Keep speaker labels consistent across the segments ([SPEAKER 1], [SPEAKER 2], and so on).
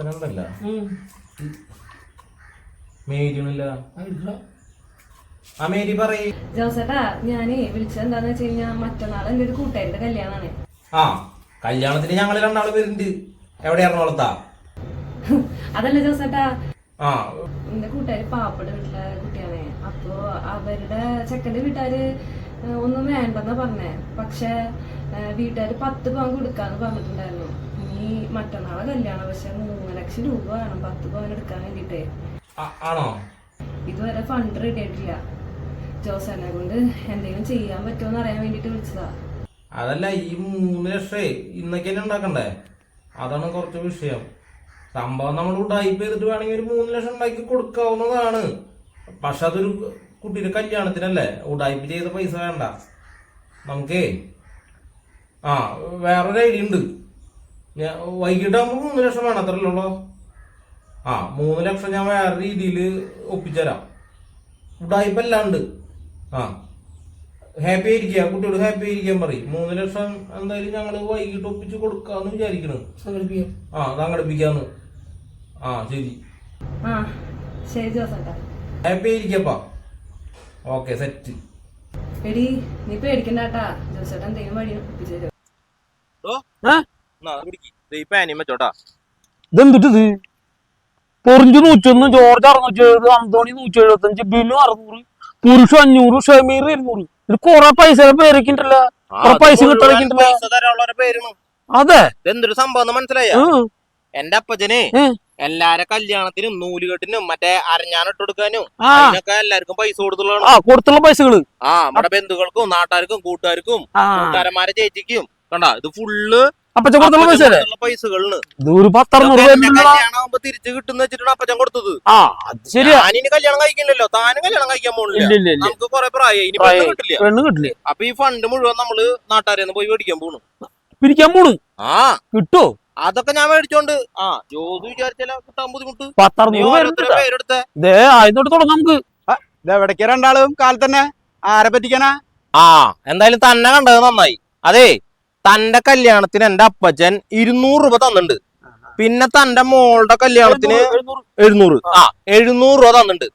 [SPEAKER 1] സാധനം ഉണ്ടല്ല മേരിണില്ല ആ മേരി പറയ്.
[SPEAKER 2] ജോസേട്ടാ ഞാനേ വിളിച്ചത് എന്താന്ന് വെച്ച് കഴിഞ്ഞാൽ മറ്റന്നാൾ എന്റെ ഒരു കൂട്ടുകാരുടെ കല്യാണാണ്.
[SPEAKER 1] ആ കല്യാണത്തിന് ഞങ്ങൾ രണ്ടാൾ വരുന്നുണ്ട് എവിടെ എറണാകുളത്താ?
[SPEAKER 2] അതല്ല ജോസേട്ടാ.
[SPEAKER 1] ആ.
[SPEAKER 2] എന്റെ കൂട്ടുകാര് പാപ്പയുടെ വീട്ടിലെ കുട്ടിയാണ്. അപ്പോ അവരുടെ ചെക്കന്റെ വീട്ടുകാര് ഒന്നും വേണ്ടെന്നാ പറഞ്ഞേ. പക്ഷെ വീട്ടുകാര് പത്ത് പവൻ കൊടുക്കാന്ന് പറഞ്ഞിട്ടുണ്ടായിരുന്നു. ഇനി മറ്റന്നാളെ കല്യാണം പക്ഷെ മൂന്ന് ലക്ഷം രൂപ വേണം പത്ത് പവൻ എടുക്കാൻ വേണ്ടിട്ടേ
[SPEAKER 1] ആണോ?
[SPEAKER 2] ഇതുവരെ ഫണ്ട് റെഡി ആയിട്ടില്ല. ജോസനെ കൊണ്ട് എന്തെങ്കിലും ചെയ്യാൻ പറ്റുമോ എന്ന് അറിയാൻ വേണ്ടിട്ട് വിളിച്ചതാ.
[SPEAKER 1] അതല്ല ഈ മൂന്ന് ലക്ഷേ ഇന്നൊക്കെ ഉണ്ടാക്കണ്ടേ? അതാണ് കുറച്ച് വിഷയം. സംഭവം നമ്മൾ ടൈപ്പ് ചെയ്തിട്ട് വേണമെങ്കിൽ ഒരു മൂന്ന് ലക്ഷം ഉണ്ടാക്കി കൊടുക്കാവുന്നതാണ്. പക്ഷെ അതൊരു കുട്ടിയുടെ കല്യാണത്തിനല്ലേ? ഉടായ്പ ചെയ്ത പൈസ വേണ്ട. നമുക്കേ ആ വേറൊരു ഐഡിയ ഉണ്ട്. ഞാൻ വൈകിട്ടാകുമ്പോൾ മൂന്ന് ലക്ഷം വേണം അത്രയല്ലുള്ളൂ ആ മൂന്ന് ലക്ഷം ഞാൻ വേറെ രീതിയിൽ ഒപ്പിച്ചുതരാം ഉടായ്പല്ലാണ്ട് ആ. ഹാപ്പി ആയിരിക്കുക കുട്ടിയോട് ഹാപ്പി ആയിരിക്കാൻ പറയും. മൂന്ന് ലക്ഷം എന്തായാലും ഞങ്ങൾ വൈകിട്ട് ഒപ്പിച്ച് കൊടുക്കാന്ന് വിചാരിക്കണു. ആ സംഘടിപ്പിക്കാന്ന്. ആ ശരി.
[SPEAKER 2] ആ ശരി
[SPEAKER 1] ഹാപ്പി ആയിരിക്കപ്പാ. ഓക്കെ സെറ്റ്
[SPEAKER 2] എടി നീ പേടിക്കണ്ടാട്ടാ. ജോസേട്ടൻ എന്തെങ്കിലും വഴി ഒപ്പിച്ചു തരും.
[SPEAKER 3] ഇതെന്തിട്ടത് പൊറിഞ്ച് നൂറ്റൊന്ന് ജോർജ് അറുന്നൂറ്റി എഴുപത് അന്തോണി നൂറ്റി എഴുപത്തഞ്ച് ബിനു അറുന്നൂറ് പുരുഷ അഞ്ഞൂറ് ഷമീർ ഇരുന്നൂറ്. ഇത് കൊറേ പൈസ പേരൊക്കെണ്ടല്ല? കൊറേ പൈസ കിട്ടണക്കിണ്ടല്ല അതെ.
[SPEAKER 4] എന്തൊരു സംഭവം മനസ്സിലായ. എന്റെ അപ്പച്ചന്. എല്ലാരെ കല്യാണത്തിനും നൂലുകെട്ടിനും മറ്റേ അരഞ്ഞാനിട്ട് കൊടുക്കാനും അതിനൊക്കെ എല്ലാവർക്കും പൈസ കൊടുത്തുള്ളതാണ്.
[SPEAKER 3] ആ കൊടുത്തുള്ള പൈസകൾ.
[SPEAKER 4] ആ നമ്മുടെ ബന്ധുക്കൾക്കും നാട്ടുകാർക്കും കൂട്ടുകാർക്കും കൂട്ടുകാരന്മാരെ ചേച്ചിക്കും കണ്ട ഇത് ഫുള്ള്
[SPEAKER 3] കൊടുത്തുള്ള
[SPEAKER 4] അപ്പച്ചൻ
[SPEAKER 3] ഒരു പത്തറുന്നൂറ്
[SPEAKER 4] തിരിച്ചു കിട്ടുന്ന വെച്ചിട്ടാണ് അപ്പച്ചൻ കൊടുത്തത്.
[SPEAKER 3] ആ അത് ശരിയാ.
[SPEAKER 4] ഞാനിനി കല്യാണം കഴിക്കണില്ലല്ലോ താനും കല്യാണം കഴിക്കാൻ
[SPEAKER 3] ഇല്ല
[SPEAKER 4] നമുക്ക് കൊറേ പ്രായം ഇനി. പെണ്ണ് കിട്ടില്ല.
[SPEAKER 3] പെണ്ണ് കിട്ടില്ലേ.
[SPEAKER 4] അപ്പൊ ഈ ഫണ്ട് മുഴുവൻ നമ്മൾ നാട്ടുകാരെന്ന് പോയി മേടിക്കാൻ പോണു.
[SPEAKER 3] പിരിക്കാൻ പോണു.
[SPEAKER 4] ആ.
[SPEAKER 3] കിട്ടോ?
[SPEAKER 4] അതൊക്കെ ഞാൻ മേടിച്ചോണ്ട്. ആ ജോസ് വിചാരിച്ചാല കിട്ടാൻ ബുദ്ധിമുട്ട്.
[SPEAKER 3] പത്തറുന്നൂറ് ആയതോട്ട് തുടങ്ങാം നമുക്ക്.
[SPEAKER 5] ഇതെവിടേക്ക് രണ്ടാളും? കാലത്തന്നെ ആരെ പറ്റിക്കാനാ?
[SPEAKER 4] ആ എന്തായാലും തന്നെ കണ്ടത് നന്നായി. അതെ തന്റെ കല്യാണത്തിന് എന്റെ അപ്പച്ചൻ ഇരുന്നൂറ് രൂപ തന്നിട്ടുണ്ട്. പിന്നെ തന്റെ മോളുടെ കല്യാണത്തിന്
[SPEAKER 3] എഴുന്നൂറ്.
[SPEAKER 4] ആ. എഴുന്നൂറ് രൂപ തന്നിട്ടുണ്ട്.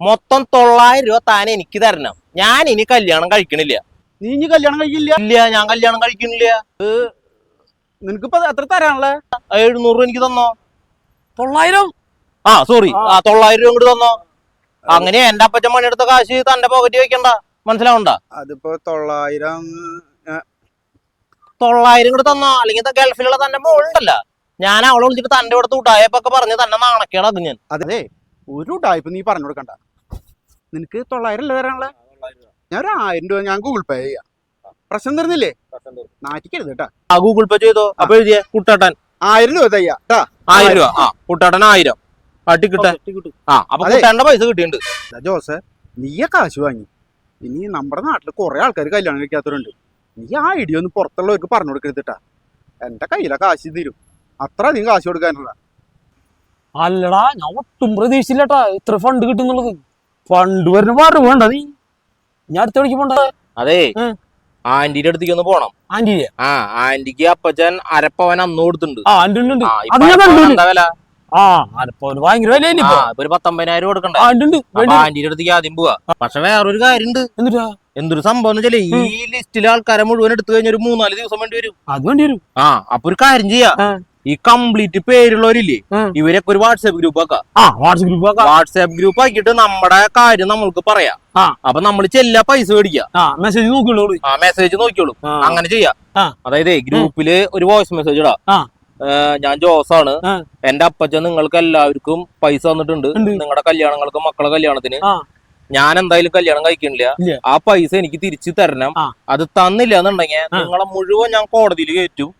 [SPEAKER 4] മൊത്തം തൊള്ളായിരം രൂപ താൻ എനിക്ക് തരണം. ഞാൻ ഇനി കല്യാണം കഴിക്കണില്ല.
[SPEAKER 5] നീ ഇനി കല്യാണം കഴിക്കില്ല?
[SPEAKER 4] ഇല്ല ഞാൻ കല്യാണം കഴിക്കണില്ല.
[SPEAKER 5] നിനക്കിപ്പോ എത്ര തരാനുള്ള?
[SPEAKER 4] എഴുന്നൂറ് രൂപ എനിക്ക് തന്നോ?
[SPEAKER 3] തൊള്ളായിരം?
[SPEAKER 4] ആ സോറി ആ. തൊള്ളായിരം രൂപ ഇങ്ങോട്ട് തന്നോ? അങ്ങനെ എന്റെ അപ്പച്ചൻ പണിയെടുത്ത കാശ് തന്റെ പോക്കറ്റ് വെക്കണ്ട. മനസ്സിലാവണ്ട?
[SPEAKER 5] അതിപ്പോ തൊള്ളായിരം
[SPEAKER 4] തൊള്ളായിരം കൂടെ തന്നോ? അല്ലെങ്കിൽ ഗൾഫിലുള്ള തന്റെ മോളുണ്ടല്ല. ഞാൻ അവളെ വിളിച്ചിട്ട് തന്റെ അടുത്ത് ഉടായപ്പൊക്കെ പറഞ്ഞ് തന്നെ നാണക്കേടാ ഞാൻ.
[SPEAKER 5] അതെ ഒരു ഉടായ്പ നീ പറഞ്ഞു കൊടുക്കണ്ട. നിനക്ക് തൊള്ളായിരം അല്ലേ തരാനുള്ള? ഞാൻ ഒരു ആയിരം രൂപ ഞാൻ ഗൂഗിൾ പേ ചെയ്യാം. പ്രശ്നം തരുന്നില്ലേ നാറ്റിക്കരുത് കേട്ടാ.
[SPEAKER 4] ആ ഗൂഗിൾ പേ ചെയ്തോ? അപ്പൊ എഴുതിയേ കുട്ടാട്ടൻ.
[SPEAKER 5] ആയിരം രൂപ തയ്യാ
[SPEAKER 4] ആയിരം രൂപ. ആ കുട്ടാട്ടൻ ആയിരം. ആ കിട്ടാ ആ അപ്പൊ
[SPEAKER 5] അതെ.
[SPEAKER 4] പൈസ കിട്ടിയിട്ടുണ്ട്.
[SPEAKER 5] ജോസെ നീയെ കാശ് വാങ്ങി. ഇനി നമ്മുടെ നാട്ടിൽ കുറെ ആൾക്കാർ കല്യാണം കഴിക്കാത്തവരുണ്ട്. നീ ആ ഐഡിയ ഒന്ന് പുറത്തുള്ളവർക്ക് പറഞ്ഞു കൊടുക്കരുതിട്ടാ എന്റെ കയ്യിലെ കാശ് തരും. അത്ര അധികം കാശ് കൊടുക്കാനുള്ള.
[SPEAKER 3] അല്ലടാ ഞാൻ ഒട്ടും പ്രതീക്ഷിച്ചില്ലട്ടാ ഇത്ര ഫണ്ട് കിട്ടുന്നുള്ളത്. ഫണ്ട് വരുന്ന പാട് വേണ്ട നീ. ഞാൻ അടുത്ത വഴിക്ക് പോണ്ട?
[SPEAKER 4] അതെ. ആന്റിയുടെ അടുത്തേക്ക് ഒന്ന് പോണം.
[SPEAKER 3] ആന്റി
[SPEAKER 4] ആ ആന്റിക്ക് അപ്പച്ചൻ അരപ്പവൻ അന്ന് കൊടുത്തിട്ടുണ്ട്.
[SPEAKER 3] ഉണ്ട് ഉണ്ട്. ഉണ്ട്. ഉണ്ട്. വേണ്ടി
[SPEAKER 4] ആന്റിയുടെ അടുത്തേക്ക് ആദ്യം പോവാ. പക്ഷെ വേറൊരു കാര്യണ്ട്.
[SPEAKER 3] എന്നിട്ടാ
[SPEAKER 4] എന്തൊരു സംഭവം വെച്ചാൽ ഈ ലിസ്റ്റിലെ ആൾക്കാരെ മുഴുവൻ എടുത്തു കഴിഞ്ഞാൽ ഒരു മൂന്നാൽ ദിവസം വേണ്ടി വരും.
[SPEAKER 3] അത് വേണ്ടി വരും.
[SPEAKER 4] ആ അപ്പൊ ഒരു കാര്യം ചെയ്യാ. ഈ കംപ്ലീറ്റ് പേരുള്ളവരില്ലേ. ഇവരൊക്കെ ഒരു വാട്സാപ്പ് ഗ്രൂപ്പ് ആക്കാം.
[SPEAKER 3] വാട്സപ്പ് ഗ്രൂപ്പ് ആക്കാം.
[SPEAKER 4] വാട്സാപ്പ് ഗ്രൂപ്പ് ആക്കിയിട്ട് നമ്മുടെ കാര്യം നമ്മൾക്ക് പറയാം. അപ്പൊ നമ്മൾ ചെല്ല പൈസ മേടിക്കാം.
[SPEAKER 3] ആ മെസ്സേജ് നോക്കിയുള്ളൂ
[SPEAKER 4] ആ മെസ്സേജ് നോക്കിയോളൂ അങ്ങനെ ചെയ്യാം. അതായത് ഗ്രൂപ്പിൽ ഒരു വോയിസ് മെസ്സേജ് ഇടാം. ഞാൻ ജോസാണ്. എന്റെ അപ്പച്ചൻ നിങ്ങൾക്ക് എല്ലാവർക്കും പൈസ തന്നിട്ടുണ്ട്. നിങ്ങളുടെ കല്യാണങ്ങൾക്ക് മക്കളെ കല്യാണത്തിന്. ഞാൻ എന്തായാലും കല്യാണം കഴിക്കണില്ല. ആ പൈസ എനിക്ക് തിരിച്ചു തരണം. അത് തന്നില്ല എന്നുണ്ടെങ്കിൽ നിങ്ങളെ മുഴുവൻ ഞാൻ കോടതിയിൽ കയറ്റും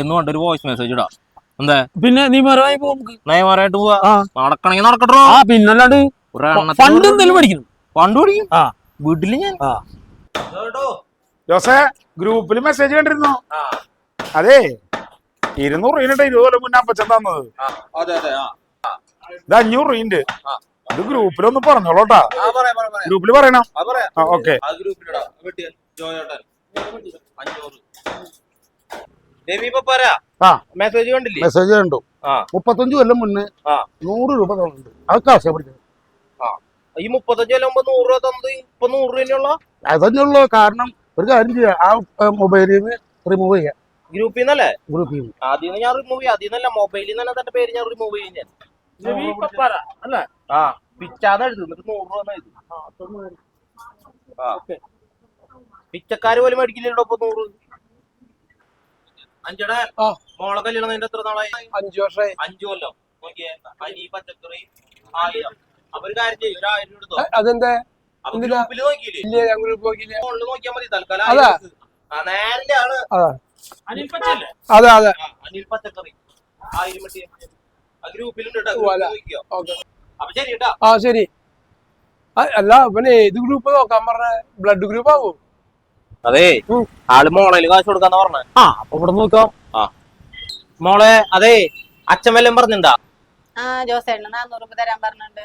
[SPEAKER 4] എന്ന് കണ്ടൊരു വോയിസ് മെസ്സേജ് ഇടാം. എന്താ?
[SPEAKER 3] പിന്നെ നീ മരമായി പോകും നമുക്ക്.
[SPEAKER 4] നയമാരായിട്ട് പോവാ. നടക്കണെങ്കിൽ നടക്കട്ടോ.
[SPEAKER 3] ആ പിന്നല്ലാണ്ട്
[SPEAKER 4] പഠിക്കും
[SPEAKER 3] ഫണ്ട് എന്തെങ്കിലും
[SPEAKER 4] ഫണ്ട് പിടിക്കും
[SPEAKER 3] ആ.
[SPEAKER 4] വീട്ടിൽ ഞാൻ.
[SPEAKER 6] ജോസേ ഗ്രൂപ്പിൽ മെസ്സേജ് കണ്ടിരുന്നു. അതെ ഇരുന്നൂറ് രൂപ ഇരുപത് കൊല്ലം മുന്നേ അപ്പച്ചൻ തന്നത്.
[SPEAKER 4] അതെ അതെ
[SPEAKER 6] ഇത് അഞ്ഞൂറ് രൂപ. ഇത് ഗ്രൂപ്പിലൊന്ന് പറഞ്ഞോളൂട്ടാ.
[SPEAKER 4] ആ പറയാം പറയാം പറയാം.
[SPEAKER 6] ഗ്രൂപ്പിൽ പറയണം.
[SPEAKER 4] ആ പറയാം.
[SPEAKER 6] ആ ഓക്കെ.
[SPEAKER 4] മെസ്സേജ് കണ്ടില്ലേ?
[SPEAKER 6] മെസ്സേജ് കണ്ടു.
[SPEAKER 7] മുപ്പത്തഞ്ച് കൊല്ലം മുന്നേ. നൂറ് രൂപ തന്നിട്ടുണ്ട് അത് കാശ പിടിച്ചത്.
[SPEAKER 4] ഈ മുപ്പത്തഞ്ച് കൊല്ലം മുമ്പ് നൂറ് രൂപ തന്നത് ഇപ്പൊ നൂറ് രൂപ അതന്നെ
[SPEAKER 7] അതന്നെയുള്ളൂ. കാരണം ഒരു കാര്യം ചെയ്യാം. ആ മൊബൈലിൽ നിന്ന് റിമൂവ് ചെയ്യാം.
[SPEAKER 4] ഗ്രൂപ്പിൽ നിന്നല്ലേ?
[SPEAKER 7] ഗ്രൂപ്പിൽ നിന്ന്
[SPEAKER 4] ആദ്യം നിന്ന് ഞാൻ റിമൂവ് ചെയ്യാം. ആദ്യം നിന്നല്ല മൊബൈലിൽ നിന്ന് തന്നെ തന്റെ പേര് ഞാൻ റിമൂവ് ചെയ്യാൻ
[SPEAKER 3] അല്ലേ?
[SPEAKER 4] ആ. പിച്ചാന്ന് എഴുതി എന്നിട്ട് നൂറ് രൂപ എഴുതി. ആ പിച്ചക്കാര് പോലും മേടിക്കില്ലല്ലോ ഇപ്പൊ നൂറ്. അഞ്ചടെ. മോളെ കല്യാണം അതിന്റെ എത്ര നാളായി?
[SPEAKER 3] അഞ്ചു വർഷമായി
[SPEAKER 4] അഞ്ചു കൊല്ലം. നോക്കിയേ അരി പച്ചക്കറി ആയിരം. അവർ കാര്യം ചെയ്യും ഒരു ആയിരം എടുത്തോ.
[SPEAKER 3] അതെന്താ?
[SPEAKER 4] നോക്കിയില്ലേ? ഫോണിൽ നോക്കിയാൽ മതി തൽക്കാലം. ആണ് അനിൽ പച്ചല്ലേ
[SPEAKER 3] അതെ അതെ.
[SPEAKER 4] അനിൽ പച്ചക്കറി. ആയിരം മറ്റേ ആ ഗ്രൂപ്പിലുണ്ട് നോക്കിയോ?
[SPEAKER 3] ആ ശരി. ആ, അല്ല പിന്നെ ഏത് ഗ്രൂപ്പ് നോക്കാൻ പറഞ്ഞ? ബ്ലഡ് ഗ്രൂപ്പ് ആവോ?
[SPEAKER 4] അതെ. ആൾ മോളേൽ കാശ് കൊടുക്കാന്ന് പറഞ്ഞ.
[SPEAKER 3] ആ അപ്പൊ ഇവിടെ നോക്കാം.
[SPEAKER 4] മോളെ അതെ അച്ഛൻ വല്ലതും പറഞ്ഞിണ്ടാ?
[SPEAKER 8] ആ ജോസേട്ടന് നാന്നൂറ് രൂപ തരാൻ പറഞ്ഞിട്ടുണ്ട്.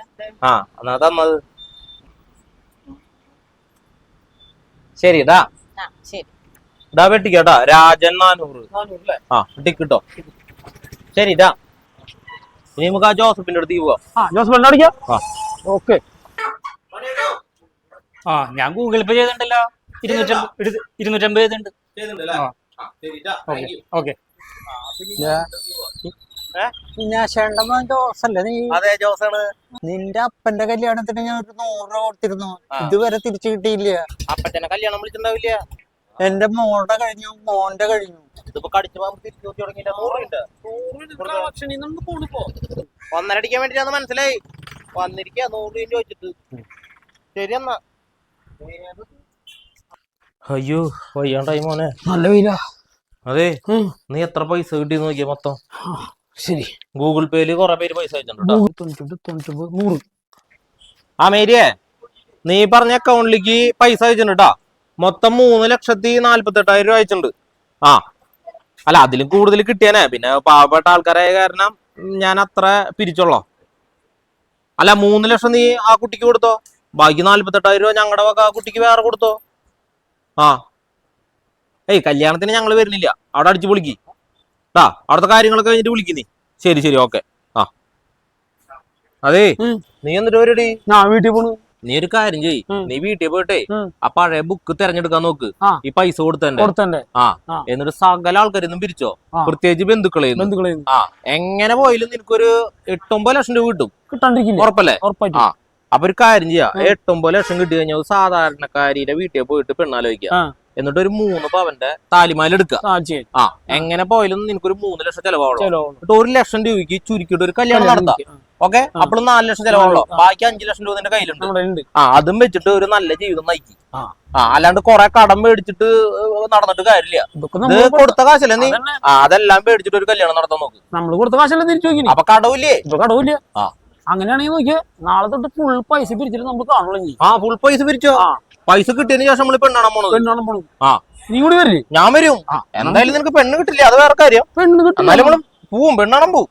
[SPEAKER 4] ആ എന്നാ തന്നത് ശരി ഇതാ
[SPEAKER 8] ആ ശരി.
[SPEAKER 4] ഇതാ വെട്ടിക്കോട്ടാ. രാജൻ നാനൂറ് ആ വെട്ടിക്കിട്ടോ ശരി ഇതാ ഇനി നമുക്ക് ആ ജോസഫിന്റെ അടുത്ത് പോവാം.
[SPEAKER 3] അടിക്കാം. ഓക്കെ.
[SPEAKER 9] ആ ഞാൻ ഗൂഗിൾ പേ ചെയ്തിട്ടുണ്ടല്ലോ. ഇരുന്നൂറ്റമ്പത് എടുത്ത് ഇരുന്നൂറ്റമ്പത് ചെയ്തിട്ടുണ്ട്.
[SPEAKER 3] ഓക്കെ
[SPEAKER 10] കുഞ്ഞാശേണ്ട മോൻ ജോസല്ലേ നീ?
[SPEAKER 4] അതെ ജോസാണ്.
[SPEAKER 10] നിന്റെ അപ്പന്റെ കല്യാണത്തിന് ഞാൻ ഒരു നൂറ് രൂപ കൊടുത്തിരുന്നു. ഇതുവരെ തിരിച്ചു കിട്ടിയില്ല.
[SPEAKER 4] അപ്പച്ചനെ കല്യാണം വിളിച്ചിട്ടുണ്ടാവില്ല.
[SPEAKER 10] എന്റെ മോളുടെ കഴിഞ്ഞു മോന്റെ കഴിഞ്ഞു.
[SPEAKER 4] ഒന്നരടിക്കാൻ വേണ്ടിട്ടാന്ന് മനസ്സിലായി. വന്നിരിക്കാ നൂറ് രൂപ ചോദിച്ചിട്ട് ശരി എന്നാ. അയ്യോ വയ്യാണ്ടായി മോനെ.
[SPEAKER 3] നല്ല വെയിലാ
[SPEAKER 4] അതെ നീ എത്ര പൈസ കിട്ടി നോക്കിയ മൊത്തം?
[SPEAKER 3] ശരി.
[SPEAKER 4] ഗൂഗിൾ പേയിൽ കൊറേ പേര് പൈസ അയച്ചിട്ടുണ്ട് ആ മേരിയെ നീ പറഞ്ഞ അക്കൗണ്ടിലേക്ക് പൈസ അയച്ചിട്ടുണ്ട് ട്ടാ. മൊത്തം മൂന്ന് ലക്ഷത്തി നാല്പത്തെട്ടായിരം രൂപ അയച്ചിട്ടുണ്ട്. ആ. അല്ല അതിലും കൂടുതൽ കിട്ടിയാനേ. പിന്നെ പാവപ്പെട്ട ആൾക്കാരായ കാരണം ഞാൻ അത്ര പിരിച്ചോളോ അല്ല മൂന്ന് ലക്ഷം നീ ആ കുട്ടിക്ക് കൊടുത്തോ? ബാക്കി നാല്പത്തെട്ടായിരം രൂപ ഞങ്ങളുടെ വക ആ കുട്ടിക്ക് വേറെ കൊടുത്തോ? ആ. ഏയ് കല്യാണത്തിന് ഞങ്ങൾ വരുന്നില്ല. അവിടെ അടിച്ചു പൊളിക്കി. ആ അവിടുത്തെ കാര്യങ്ങളൊക്കെ കഴിഞ്ഞിട്ട് വിളിക്കുന്നേ ശരി ശരി ഓക്കെ. ആ. അതേ. നീ എന്നിട്ട് വരടി
[SPEAKER 3] ഞാൻ വീട്ടിൽ പോണു.
[SPEAKER 4] നീ ഒരു കാര്യം
[SPEAKER 3] ചെയ്.
[SPEAKER 4] നീ വീട്ടിൽ പോയിട്ടേ. ആ പഴയ ബുക്ക് തെരഞ്ഞെടുക്കാൻ നോക്ക്. ഈ പൈസ
[SPEAKER 3] കൊടുത്തന്നെ.
[SPEAKER 4] ആ. എന്നിട്ട് സകല ആൾക്കാരൊന്നും പിരിച്ചോ. പ്രത്യേകിച്ച് ബന്ധുക്കളെ ആ. എങ്ങനെ പോയാലും നിനക്കൊരു എട്ടൊമ്പത് ലക്ഷം രൂപ കിട്ടും.
[SPEAKER 3] കിട്ടാണ്ടിരിക്കും
[SPEAKER 4] ഉറപ്പല്ലേ? ആ. അപ്പൊ ഒരു കാര്യം ചെയ്യാ. എട്ടൊമ്പത് ലക്ഷം കിട്ടി കഴിഞ്ഞാൽ സാധാരണക്കാരിയുടെ വീട്ടിൽ പോയിട്ട് പെണ്ണാലോചിക്കുക. എന്നിട്ട് ഒരു മൂന്ന് പവന്റെ താലിമാല എടുക്കുക
[SPEAKER 3] ആ
[SPEAKER 4] എങ്ങനെ പോയാലും നിനക്കൊരു മൂന്ന് ലക്ഷം ചെലവാണോ
[SPEAKER 3] ചെലോ
[SPEAKER 4] എന്നിട്ട് ഒരു ലക്ഷം രൂപയ്ക്ക് ചുരുക്കിയിട്ട് ഒരു കല്യാണം നടത്താം. ഓക്കെ? അപ്പോഴും നാല് ലക്ഷം
[SPEAKER 3] ചെലവാണല്ലോ.
[SPEAKER 4] ബാക്കി അഞ്ചു ലക്ഷം രൂപ നിന്റെ കയ്യിലുണ്ട്. ആ അതും വെച്ചിട്ട് ഒരു നല്ല ജീവിതം നയിക്കും.
[SPEAKER 3] ആ.
[SPEAKER 4] അല്ലാണ്ട് കൊറേ കടം മേടിച്ചിട്ട് നടന്നിട്ട് കാര്യമില്ല. ഇത് കൊടുത്ത കാശല്ലേ നീ? അതെല്ലാം മേടിച്ചിട്ട് ഒരു കല്യാണം നടത്താൻ നോക്ക്.
[SPEAKER 3] നമ്മൾ കൊടുത്ത കാശല്ലേ തിരിച്ചു നോക്കി
[SPEAKER 4] അപ്പൊ കടവില്ലേ?
[SPEAKER 3] കടവില്ല.
[SPEAKER 4] ആ.
[SPEAKER 3] അങ്ങനെയാണെങ്കിൽ നോക്കിയ നാളെ തൊട്ട് ഫുൾ പൈസ പിരിച്ചിട്ട് നമ്മൾ കാണുള്ളൂ
[SPEAKER 4] ആ ഫുൾ പൈസ പിരിച്ചോ? പൈസ കിട്ടിയതിന് ശേഷം നമ്മൾ പെണ്ണാണാൻ പോണത്?
[SPEAKER 3] പെണ്ണാണ് പോണത്?
[SPEAKER 4] ആ.
[SPEAKER 3] നീ കൂടി വരില്ലേ?
[SPEAKER 4] ഞാൻ വരും. എന്തായാലും നിനക്ക് പെണ്ണ് കിട്ടില്ല. അത് വേറെ കാര്യം.
[SPEAKER 3] പെണ്ണ് കിട്ടും.
[SPEAKER 4] എന്നാലും പോവും. പെണ്ണാണം പോവും?